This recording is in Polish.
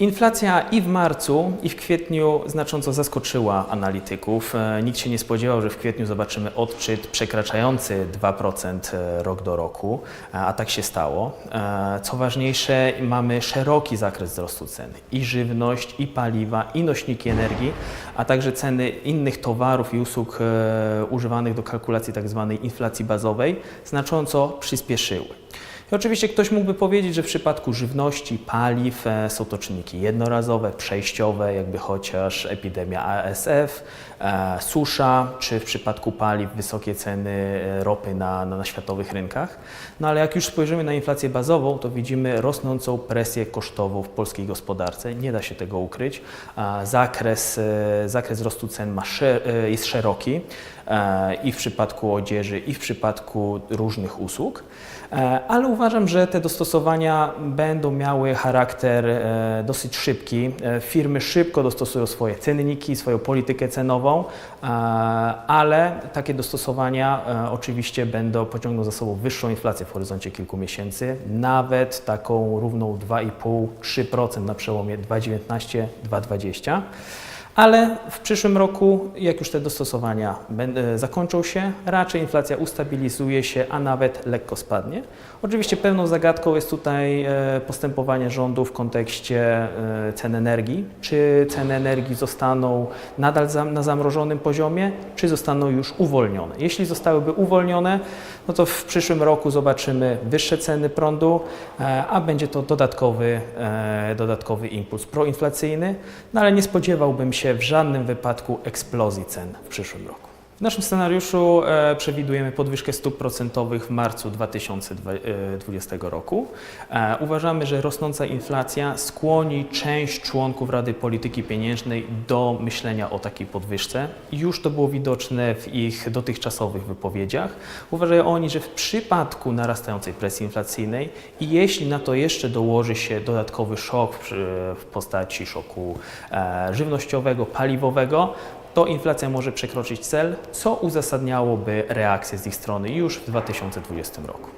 Inflacja i w marcu, i w kwietniu znacząco zaskoczyła analityków. E, Nikt się nie spodziewał, że w kwietniu zobaczymy odczyt przekraczający 2% rok do roku, e, a tak się stało. E, Co ważniejsze, mamy szeroki zakres wzrostu cen i żywność, i paliwa, i nośniki energii, a także ceny innych towarów i usług e, używanych do kalkulacji tzw. inflacji bazowej znacząco przyspieszyły. I oczywiście ktoś mógłby powiedzieć, że w przypadku żywności, paliw e, są to czynniki jednorazowe, przejściowe, jakby chociaż epidemia ASF, e, susza, czy w przypadku paliw wysokie ceny e, ropy na, na, na światowych rynkach. No ale jak już spojrzymy na inflację bazową, to widzimy rosnącą presję kosztową w polskiej gospodarce. Nie da się tego ukryć. A Zakres, e, zakres wzrostu cen ma, sze- e, jest szeroki e, i w przypadku odzieży, i w przypadku różnych usług. E, Ale uważam, że te dostosowania będą miały charakter e, dosyć szybki. E, Firmy szybko dostosują swoje cenniki, swoją politykę cenową, e, ale takie dostosowania oczywiście będą pociągną za sobą wyższą inflację w horyzoncie kilku miesięcy, nawet taką równą 2,5-3% na przełomie 2019-2020. Ale w przyszłym roku, jak już te dostosowania będą- zakończą się, raczej inflacja ustabilizuje się, a nawet lekko spadnie. Oczywiście pewną zagadką jest tutaj e, postępowanie rządu w kontekście e, cen energii. Czy ceny energii zostaną nadal na zamrożonym poziomie, czy zostaną już uwolnione? Jeśli zostałyby uwolnione, no to w przyszłym roku zobaczymy wyższe ceny prądu, e, a będzie to dodatkowy, e, dodatkowy impuls proinflacyjny, no ale nie spodziewałbym się w żadnym wypadku eksplozji cen w przyszłym roku. W naszym scenariuszu e, przewidujemy podwyżkę stóp procentowych w marcu 2020 roku. E, uważamy, że rosnąca inflacja skłoni część członków Rady Polityki Pieniężnej do myślenia o takiej podwyżce. Już to było widoczne w ich dotychczasowych wypowiedziach. Uważają oni, że w przypadku narastającej presji inflacyjnej i jeśli na to jeszcze dołoży się dodatkowy szok w, postaci szoku e, żywnościowego, paliwowego, to inflacja może przekroczyć cel, co uzasadniałoby reakcję z ich strony już w 2020 roku.